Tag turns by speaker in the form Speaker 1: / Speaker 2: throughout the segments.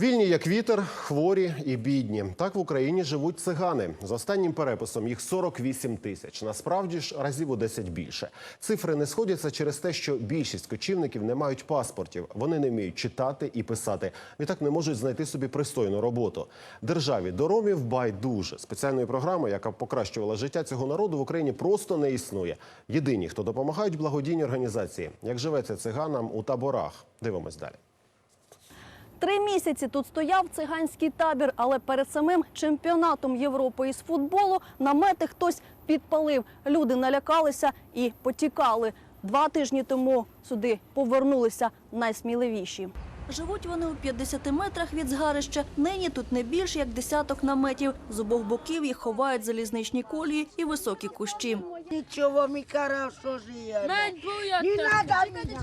Speaker 1: Вільні як вітер, хворі і бідні. Так в Україні живуть цигани. За останнім переписом їх 48 тисяч. Насправді ж разів у 10 більше. Цифри не сходяться через те, що більшість кочівників не мають паспортів. Вони не вміють читати і писати. Відтак не можуть знайти собі пристойну роботу. Державі до ромів байдуже. Спеціальної програми, яка покращувала життя цього народу в Україні, просто не існує. Єдині, хто допомагають благодійні організації. Як живеться циганам у таборах? Дивимось далі.
Speaker 2: Три місяці тут стояв циганський табір, але перед самим чемпіонатом Європи із футболу намети хтось підпалив. Люди налякалися і потікали. Два тижні тому сюди повернулися найсміливіші. Живуть вони у 50 метрах від згарища. Нині тут не більш як десяток наметів. З обох боків їх ховають залізничні колії і високі кущі.
Speaker 3: Ничего, мы хорошо живем. Не надо меня.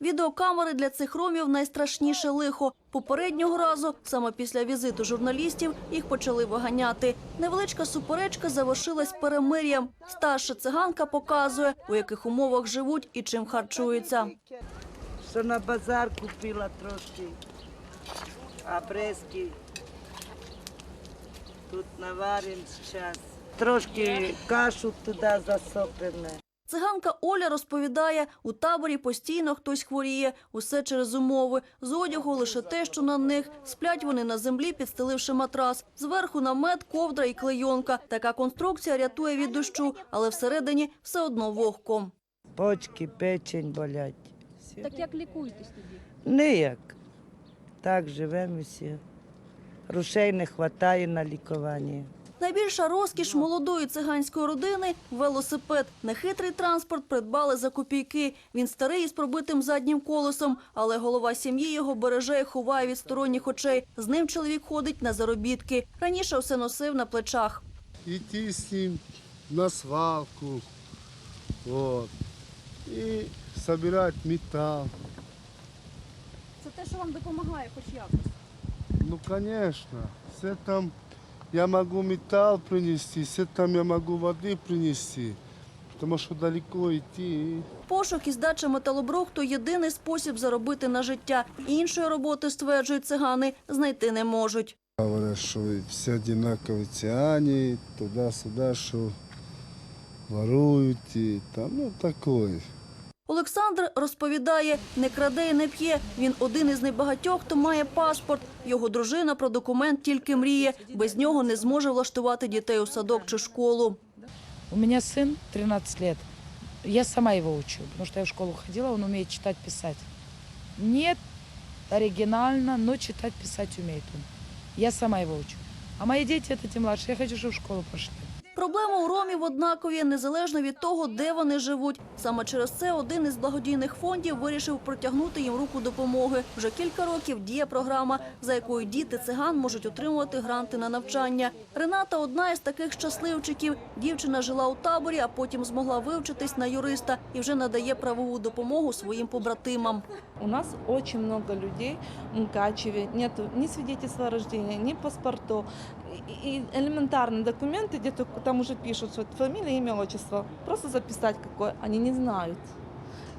Speaker 2: Відеокамери для цих ромів найстрашніше лихо. Попереднього разу, саме після візиту журналістів, їх почали виганяти. Невеличка суперечка завершилась перемир'ям. Старша циганка показує, у яких умовах живуть і чим харчуються.
Speaker 3: Что на базар купила трошки обрезки. Тут наварим сейчас. Трошки кашу туда засоплене.
Speaker 2: Циганка Оля розповідає, у таборі постійно хтось хворіє, усе через умови. З одягу лише те, що на них. Сплять вони на землі, підстеливши матрас. Зверху намет, ковдра і клейонка. Така конструкція рятує від дощу, але всередині все одно вогко.
Speaker 3: Почки, печень болять.
Speaker 2: Так як лікуєтесь тоді?
Speaker 3: Ніяк. Так живемо всі. Грошей не вистачає на лікування.
Speaker 2: Найбільша розкіш молодої циганської родини – велосипед. Нехитрий транспорт придбали за копійки. Він старий із пробитим заднім колесом, але голова сім'ї його береже і ховає від сторонніх очей. З ним чоловік ходить на заробітки. Раніше все носив на плечах.
Speaker 4: идти с ним на свалку, вот, и собирать металл.
Speaker 2: Це те, що вам допомагає хоч якось.
Speaker 4: Ну, конечно, с там я могу металл принести, с там я могу воды принести, потому что далеко идти.
Speaker 2: Пошук і здача металобрухту – єдиний спосіб заробити на життя. Іншої роботи, стверджують цигани, знайти не можуть.
Speaker 4: Говорят, что все одинаковые тяне, туда-сюда, что воруют и там, ну, такое.
Speaker 2: Олександр розповідає, не краде і не п'є. Він один із небагатьох, хто має паспорт. Його дружина про документ тільки мріє. Без нього не зможе влаштувати дітей у садок чи школу.
Speaker 5: У меня сын 13 лет. Я сама его учу, потому что я в школу ходила, он умеет читать, писать. Нет оригинально, но читать, писать умеет он. Я сама его учу. А мои дети это те младшие, я хочу, чтобы в школу пошли.
Speaker 2: Проблема у ромів однакові, незалежно від того, де вони живуть. Саме через це один із благодійних фондів вирішив протягнути їм руку допомоги. Вже кілька років діє програма, за якою діти циган можуть отримувати гранти на навчання. Рената одна із таких щасливчиків. Дівчина жила у таборі, а потім змогла вивчитись на юриста і вже надає правову допомогу своїм побратимам.
Speaker 6: У нас очень много людей в ни свидетельства о рождении, ни паспортов И и элементарные документы, где только там уже пишут, что это фамилия, имя, отчество. Просто записать какое, они не знают.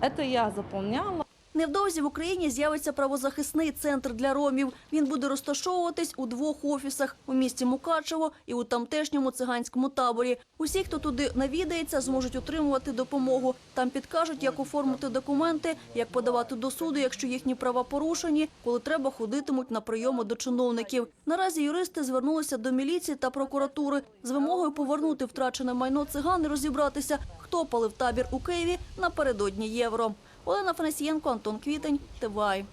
Speaker 6: Это я заполняла.
Speaker 2: Невдовзі в Україні з'явиться правозахисний центр для ромів. Він буде розташовуватись у двох офісах у місті Мукачево і у тамтешньому циганському таборі. Усі, хто туди навідається, зможуть отримувати допомогу. Там підкажуть, як оформити документи, як подавати до суду, якщо їхні права порушені, коли треба ходитимуть на прийоми до чиновників. Наразі юристи звернулися до міліції та прокуратури з вимогою повернути втрачене майно циган і розібратися, хто палив табір у Києві напередодні євро. Олена Фанасієнко, Антон Квітень, ТВАЙ.